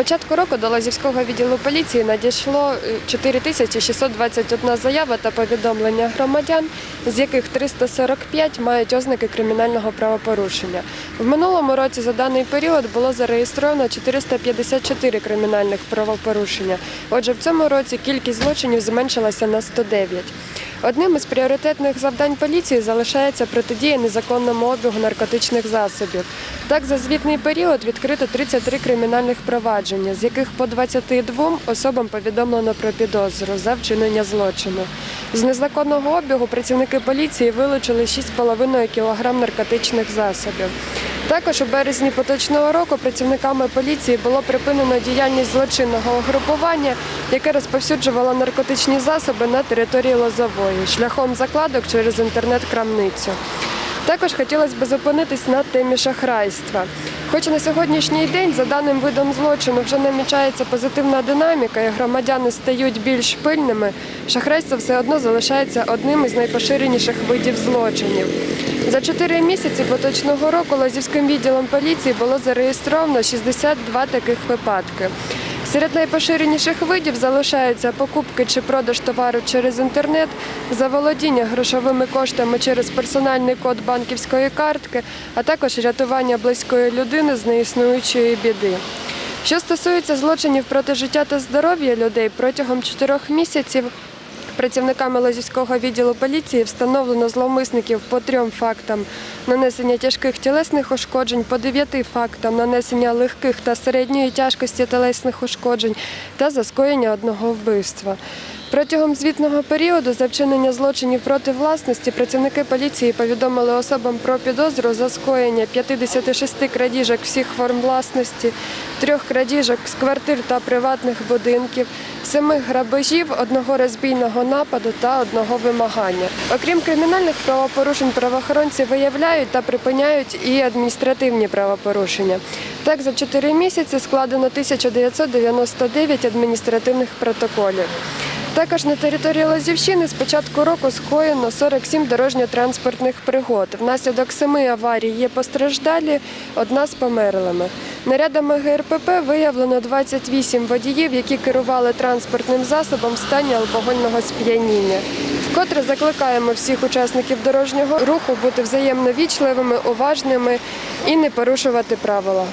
початку року до Лазівського відділу поліції надійшло е, 4621 заява та повідомлення громадян, з яких 345 мають ознаки кримінального правопорушення. В минулому році за даний період було зареєстровано 454 кримінальних правопорушення. Отже, в цьому році кількість злочинів зменшилася на 109. Одним із пріоритетних завдань поліції залишається протидія незаконному обігу наркотичних засобів. Так, за звітний період відкрито 33 кримінальних провадження, з яких по 22 особам повідомлено про підозру за вчинення злочину. З незаконного обігу працівники поліції вилучили 6,5 кг наркотичних засобів. Також у березні поточного року працівниками поліції було припинено діяльність злочинного угрупування, яке розповсюджувало наркотичні засоби на території Лозової шляхом закладок через інтернет-крамницю. Також хотілося б зупинитись на темі шахрайства. Хоч на сьогоднішній день за даним видом злочину вже намічається позитивна динаміка і громадяни стають більш пильними, шахрайство все одно залишається одним із найпоширеніших видів злочинів. За чотири місяці поточного року Лазівським відділом поліції було зареєстровано 62 таких випадки. Серед найпоширеніших видів залишаються покупки чи продаж товару через інтернет, заволодіння грошовими коштами через персональний код банківської картки, а також рятування близької людини з неіснуючої біди. Що стосується злочинів проти життя та здоров'я людей, протягом чотирьох місяців Працівниками Лозівського відділу поліції встановлено зловмисників по трьом фактам нанесення тяжких тілесних ушкоджень, по дев'яти фактам нанесення легких та середньої тяжкості тілесних ушкоджень та за скоєння одного вбивства. Протягом звітного періоду за вчинення злочинів проти власності працівники поліції повідомили особам про підозру за скоєння 56 крадіжок всіх форм власності, трьох крадіжок з квартир та приватних будинків, семи грабежів, одного розбійного нападу та одного вимагання. Окрім кримінальних правопорушень, правоохоронці виявляють та припиняють і адміністративні правопорушення. Так, за чотири місяці складено 1999 адміністративних протоколів. Також на території Лозівщини з початку року скоєно 47 дорожньо-транспортних пригод. Внаслідок семи аварій є постраждалі, одна з померлими. Нарядами ГРПП виявлено 28 водіїв, які керували транспортним засобом в стані алкогольного сп'яніння. Вкотре закликаємо всіх учасників дорожнього руху бути взаємно вічливими, уважними і не порушувати правила.